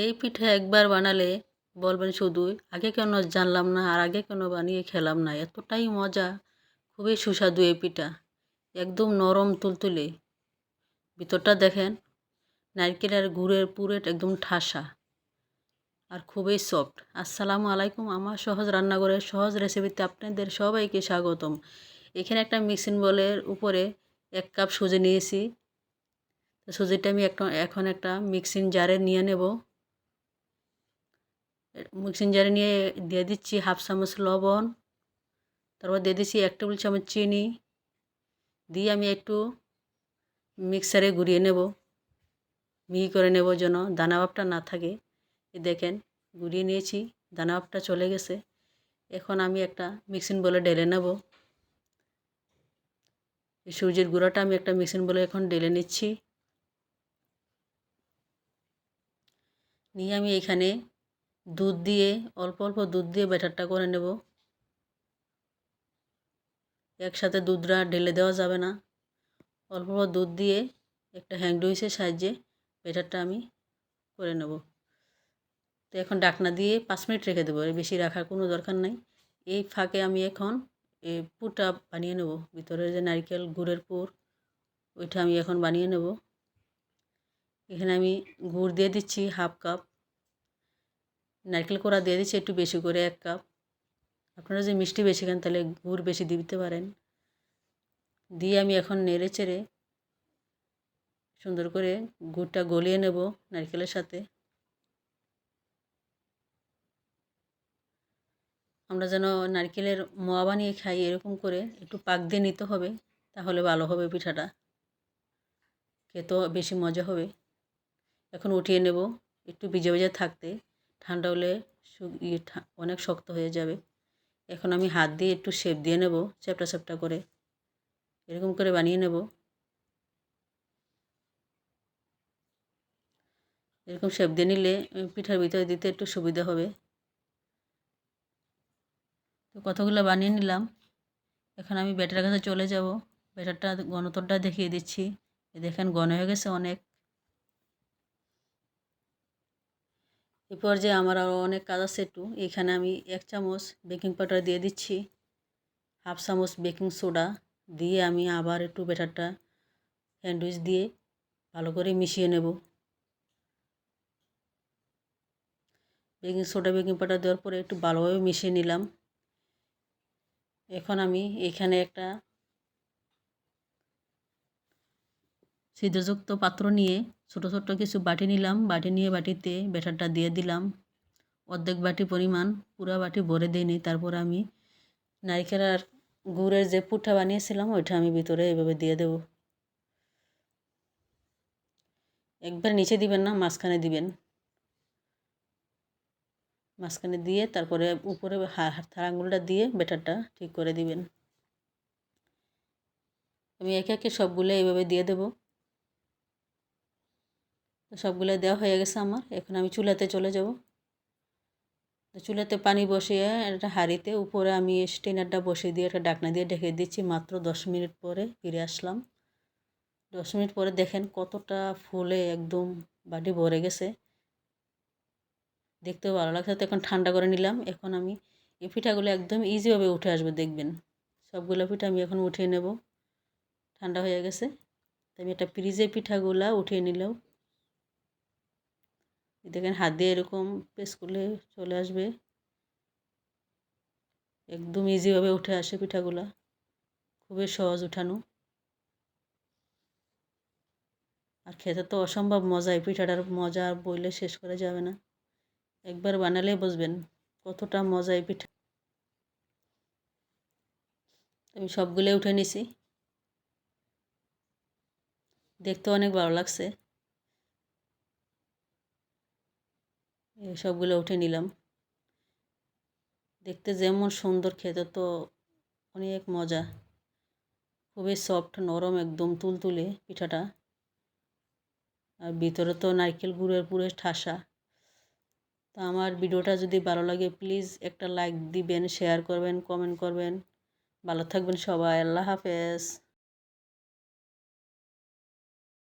এই পিঠা একবার বানালে, বলবেন শুধু আগে কেন জানলাম না আর আগে কেন বানিয়ে খেলাম না? এতটাই মজা, খুবই সুস্বাদু এই পিঠা, একদম নরম তুলতুলে। ভিতরটা দেখেন, নারকেলের গুড়ের পুরেট একদম ঠাসা আর খুবই সফট আসসালামু আলাইকুম, আমার সহজ রান্নাঘরের সহজ রেসিপিতে আপনাদের সবাইকে স্বাগতম। এখানে একটা মিক্সিং বলের উপরে এক কাপ সুজি নিয়েছি। সুজিটা আমি একটা এখন একটা মিক্সিং জারে নিয়ে নেব। মিক্সিং জারে নিয়ে দিয়ে দিচ্ছি হাফ চামচ লবণ, তারপর দিয়ে দিচ্ছি এক টেবিল চামচ চিনি, দিয়ে আমি একটু মিক্সারে ঘুরিয়ে নেব। মিহি করে নেব যেন দানা ভাবটা না থাকে। দেখেন, ঘুরিয়ে নিয়েছি, দানা ভাবটা চলে গেছে। এখন আমি একটা মিক্সিং বলে ঢেলে নেব। এই সূর্যের গুঁড়াটা আমি একটা মিক্সিং বলে এখন ঢেলে নিচ্ছি। নিয়ে আমি এখানে দুধ দিয়ে, অল্প অল্প দুধ দিয়ে ব্যাটারটা করে নেব। একসাথে দুধটা ঢেলে দেওয়া যাবে না। অল্প অল্প দুধ দিয়ে একটা হ্যান্ডউইচের সাহায্যে ব্যাটারটা আমি করে নেব। তো এখন ডাকনা দিয়ে পাঁচ মিনিট রেখে দেবো বেশি রাখার কোনো দরকার নাই। এই ফাঁকে আমি এখন এই পুরটা বানিয়ে নেব। ভিতরের যে নারকেল গুড়ের পুর, ওইটা আমি এখন বানিয়ে নেব। এখানে আমি গুড় দিয়ে দিচ্ছি হাফ কাপ। নারকেল কোড়া দিয়ে দিচ্ছি একটু বেশি করে এক কাপ। আপনারা যদি মিষ্টি বেশি খান তাহলে গুড় বেশি দিতে পারেন। দিয়ে আমি এখন নেড়ে চেড়ে সুন্দর করে গুড়টা গলিয়ে নেব নারকেলের সাথে। আমরা যেন নারকেলের মোয়া বানিয়ে খাই এরকম করে একটু পাক দিয়ে নিতে হবে, তাহলে ভালো হবে পিঠাটা। খেতেও বেশি মজা হবে। এখন উঠিয়ে নেব, একটু ভিজে ভিজে থাকতে। ঠান্ডা হলে ইয়ে অনেক শক্ত হয়ে যাবে। এখন আমি হাত দিয়ে একটু শেপ দিয়ে নেব, চ্যাপটা চ্যাপটা করে। এরকম করে বানিয়ে নেব। এরকম শেপ দিয়ে নিলে পিঠার ভিতরে দিতে একটু সুবিধা হবে। তো কতগুলো বানিয়ে নিলাম। এখন আমি ব্যাটার কাছে চলে যাব। ব্যাটারটা গণতরটা দেখিয়ে দিচ্ছি। দেখেন ঘন হয়ে গেছে অনেক। এ পর্যায়ে আমার আরও অনেক কাজ আছে একটু। এখানে আমি এক চামচ বেকিং পাউডার দিয়ে দিচ্ছি। হাফ চামচ বেকিং সোডা দিয়ে আমি আবার একটু ব্যাটারটা স্যান্ডউইচ দিয়ে ভালো করে মিশিয়ে নেব। বেকিং সোডা বেকিং পাউডার দেওয়ার পরে একটু ভালোভাবে মিশিয়ে নিলাম। এখন আমি এখানে একটা ছিদ্রযুক্ত পাত্র নিয়ে ছোট ছোট কিছু বাটি নিলাম। বাটি নিয়ে বাটিতে ব্যাটারটা দিয়ে দিলাম। অর্ধেক বাটি পরিমাণ, পুরা বাটি ভরে দিইনি। তারপর আমি নারিকেল আর গুড়ের যে পুঠা বানিয়েছিলাম, ওইটা আমি ভিতরে এভাবে দিয়ে দেব। একবার নিচে দিবেন না, মাঝখানে দিবেন। মাঝখানে দিয়ে তারপরে উপরে হাত আঙুলটা দিয়ে ব্যাটারটা ঠিক করে দিবেন। আমি একে একে সবগুলো এইভাবে দিয়ে দেবো। তো সবগুলো দেওয়া হয়ে গেছে আমার। এখন আমি চুলাতে চলে যাব। তো চুলাতে পানি বসিয়ে একটা হাঁড়িতে উপরে আমি স্টেনারটা বসিয়ে দিয়ে একটা ডাকনা দিয়ে ঢেকে দিচ্ছি। মাত্র দশ মিনিট পরে ফিরে আসলাম। দশ মিনিট পরে দেখেন কতটা ফুলে একদম বাটি ভরে গেছে। দেখতেও ভালো লাগছে। তো এখন ঠান্ডা করে নিলাম। এখন আমি এই পিঠাগুলো একদম ইজিভাবে উঠে আসবে, দেখবেন। সবগুলো পিঠা আমি এখন উঠিয়ে নেব। ঠান্ডা হয়ে গেছে। তো আমি একটা ফ্রিজে পিঠাগুলা উঠিয়ে নিলেও দেখেন হাত দিয়ে এরকম প্রেস করলে চলে আসবে। একদম ইজিভাবে উঠে আসে পিঠাগুলা। খুবই সহজ উঠানো। আর খেতে তো অসম্ভব মজা এই পিঠাটার মজা বইলে শেষ করা যাবে না। একবার বানালে বুঝবেন কতটা মজা এই পিঠা। আমি সবগুলো উঠে নিছি। দেখতে অনেক ভালো লাগছে। সবগুলো উঠে নিলাম। দেখতে যেমন সুন্দর, খেতে তো অনেক মজা। খুবই সফট নরম একদম তুলতুলে পিঠাটা। আর ভিতরে তো নারকেল গুড়ের পুরো ঠাসা। তো আমার ভিডিওটা যদি ভালো লাগে প্লিজ একটা লাইক দিবেন শেয়ার করবেন কমেন্ট করবেন। ভালো থাকবেন সবাই, আল্লাহ হাফেজ।